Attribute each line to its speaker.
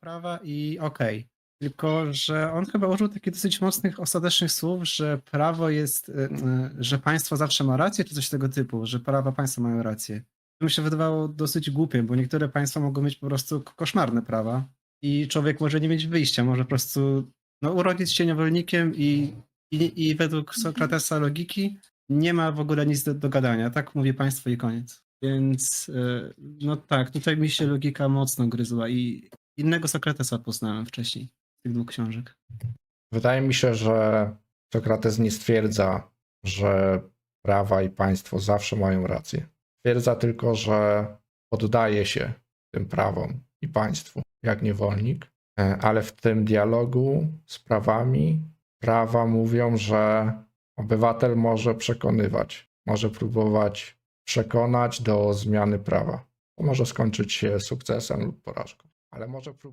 Speaker 1: prawa i okej. Tylko, że on chyba użył takich dosyć mocnych, ostatecznych słów, że prawo jest, y, y, że państwo zawsze ma rację, czy coś tego typu, że prawa państwa mają rację. To mi się wydawało dosyć głupie, bo niektóre państwa mogą mieć po prostu koszmarne prawa i człowiek może nie mieć wyjścia, może po prostu no, urodzić się niewolnikiem i, i, i według Sokratesa logiki nie ma w ogóle nic do, do gadania. Tak mówi państwo i koniec. Więc y, no tak, tutaj mi się logika mocno gryzła i innego Sokratesa poznałem wcześniej z tych dwóch książek.
Speaker 2: Wydaje mi się, że Sokrates nie stwierdza, że prawa i państwo zawsze mają rację. Stwierdza tylko, że poddaje się tym prawom i państwu jak niewolnik, E, ale w tym dialogu z prawami prawa mówią, że obywatel może przekonywać, może próbować przekonać do zmiany prawa. To może skończyć się sukcesem lub porażką, ale może próbować.